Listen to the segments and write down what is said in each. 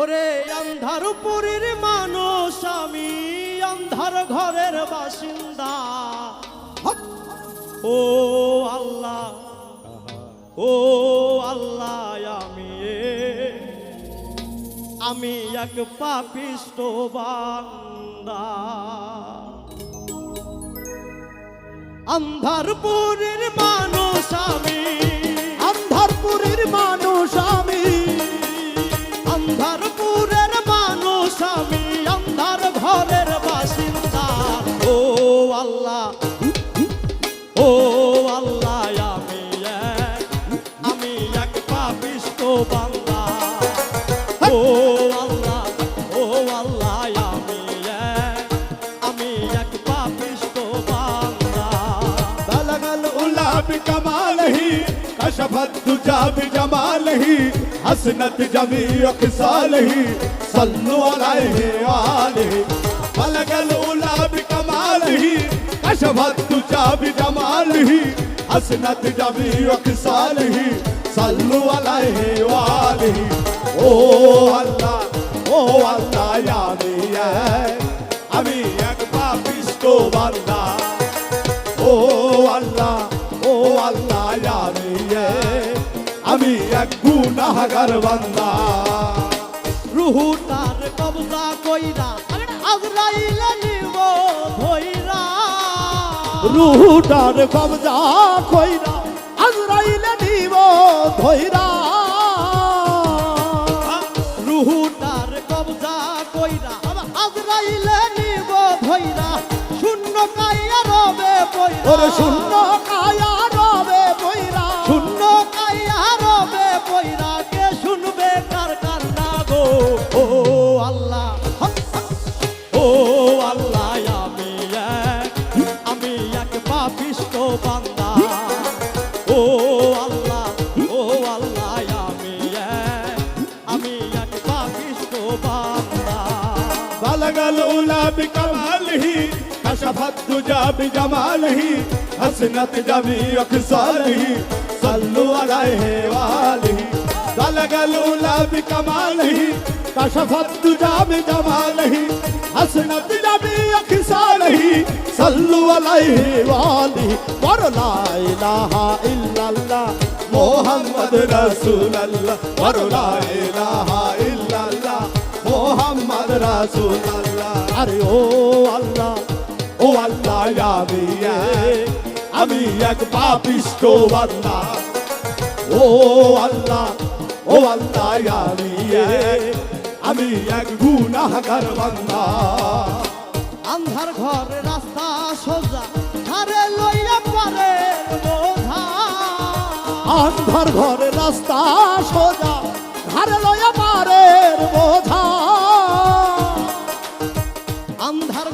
ওরে অন্ধার পুরীর মানুষ, আমি অন্ধার ঘরের বাসিন্দা। ও আল্লাহ ও আল্লাহ, আমি আমি এক পাপিষ্ট বান্দা। অন্ধারপুরের মানুষ, আমি كشف الدجى بجماله حسنت جميع خصاله صلوا عليه وآله بلغ الأولى بكماله كشف الدجى بجماله حسنت جميع خصاله صلوا عليه وآله ও আল্লাহ ও আল্লাহ আমি এক আমি এক পাপিষ্ট বান্দা ও আল্লাহ ও আল্লাহ গুনাহগার বান্দা। রুহু তার কবজা কইরা আজরাইলে নিব ধইরা। রুহুটার কবজা কইরা আজরাইলে নিব ধইরা। রুহু তার কবজা কইরা আজরাইলে নিব ধইরা। শূন্য কাইয়া রবে পয়রা ওরে শূন্য কায়া بلغ الأولى بكماله كشف الدجى بجماله حسنت جميع خصاله صلوا عليه وآله بلغ الأولى بكماله كشف الدجى بجماله حسنت جميع خصاله صلوا عليه وآله ور لا إله إلا الله محمد رسول الله ور لا إله إلا মোহাম্মদ রাসূলুল্লাহ আরে ও আল্লাহ ও আল্লাহ আমি আমি এক পাপিষ্ট বান্দা। ও আল্লাহ ও আল্লাহ আমি আমি এক গুনাহগার বান্দা। আন্ধার ঘর রাস্তা সোজা ধারে লইয়া পারে আন্ধার ঘরে রাস্তা সোজা ধারে লয়া পারের বোঝা।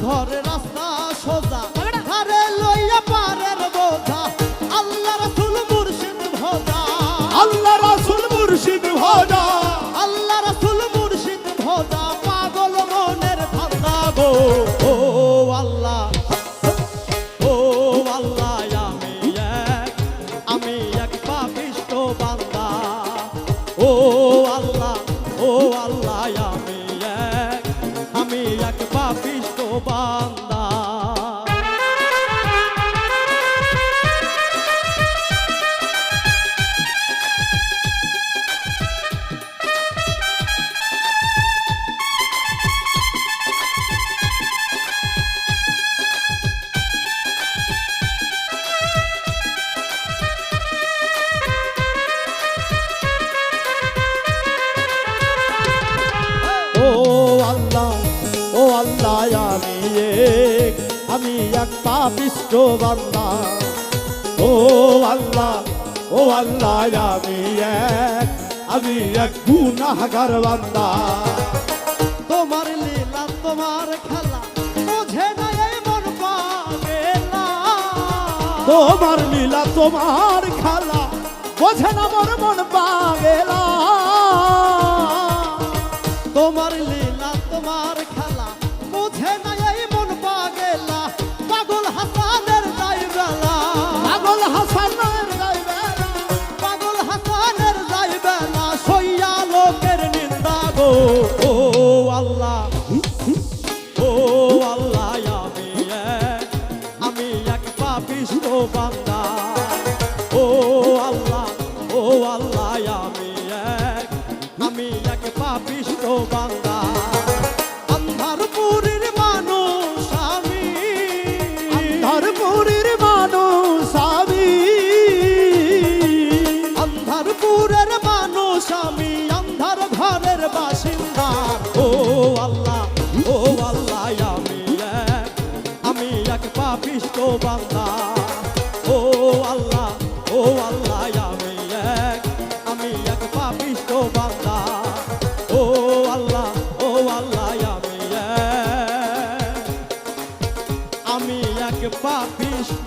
ঘর রাস্তা সোজা ধারে লইয়া পারের বোঝা আল্লাহ রাসূল মুর্শিদ ভোজা। আল্লাহ রাসূল মুর্শিদ ভজা। আল্লাহ রাসূল মুর্শিদ ভোজা পাগল মনের ধান্দা গো। ও আল্লাহ ও আল্লাহ আমি এক আমি এক পাপিষ্ট বান্দা। ও আল্লাহ, ও আল্লাহ আমি আমি এক পাপিষ্ট বান্দা। ও আল্লাহ ও আল্লাহ আমি এক আমি এক বান্দা। তোমার লীলা, তোমার খেলা, বোঝে না মন পাগেলা। তোমার লীলা, তোমার খেলা, বোঝে না মন তোমার পাপিষ্ট বাংলা অন্ধারপুরের মানুষ আমি। অন্ধারপুরের মানুষ আমি। অন্ধারপুরের মানুষ আমি অন্ধার ঘরের বাসিন্দা। ও আল্লাহ ও আল্লাহ আমি আমি এক পাপিষ্ট বাংলা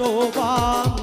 说吧。